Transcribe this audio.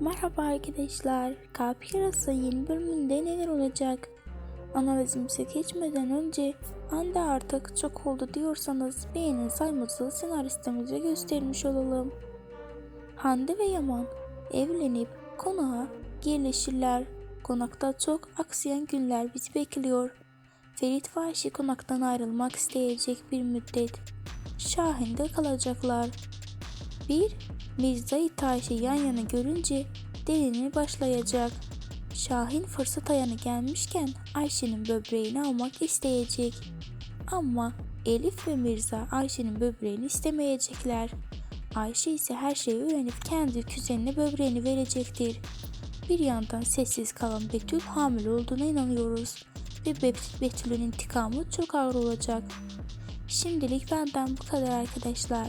Merhaba arkadaşlar. Kalp Yarası yeni bölümünde neler olacak? Analizimize geçmeden önce Hande artık çok oldu diyorsanız beğenin sayımızı senaristimize göstermiş olalım. Hande ve Yaman evlenip konağa yerleşirler. Konakta çok aksiyen günler bizi bekliyor. Ferit ve Ayşe konaktan ayrılmak isteyecek bir müddet. Şahin'de kalacaklar. Bir Mirza ile Ayşe yan yana görünce delini başlayacak. Şahin fırsat ayağına gelmişken Ayşe'nin böbreğini almak isteyecek. Ama Elif ve Mirza Ayşe'nin böbreğini istemeyecekler. Ayşe ise her şeyi öğrenip kendi kuzenine böbreğini verecektir. Bir yandan sessiz kalan Betül hamile olduğuna inanıyoruz ve Bet- Betül'ün intikamı çok ağır olacak. Şimdilik benden bu kadar arkadaşlar.